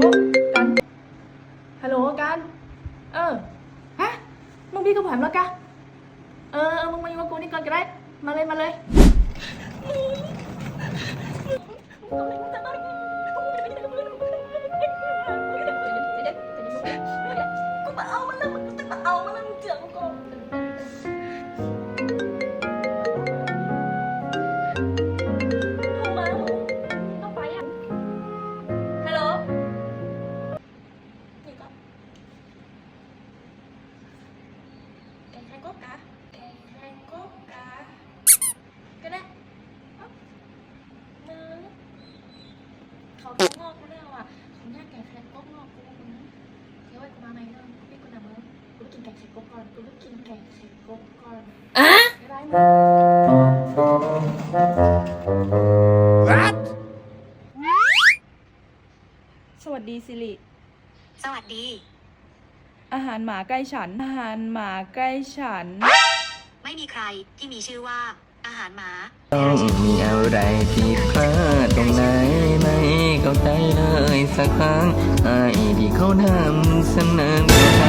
โอ้กันฮัลโหลกัน เออ ฮะ มึงพี่กับผมแล้วกะเออเออมึงมาอยู่กับกูนี่ก่อนก็ได้ มาเลย มาเลย แกงไข่กบกะแกงไข่กบกะก็ได้เอ้ามือเขาต้องงอกกูแล้วอะเขาอยากแกงไข่กบงอกกูนะเดี๋ยวไว้กูมาใหม่เด้อพี่กูนะมึงกูต้องกินแกงไข่กบก่อนกูต้องกินแกงไข่กบก่อนอะไม่ได้มึงสวัสดีสิริ สวัสดี อาหารหมาใกล้ฉัน อาหารหมาใกล้ฉัน ไม่มีใครที่มีชื่อว่าอาหารหมาต้องมีอะไรผิดพลาดตรงไหนไม่เข้าใจเลยสักครั้งไอ้ที่เขาทำเสนอ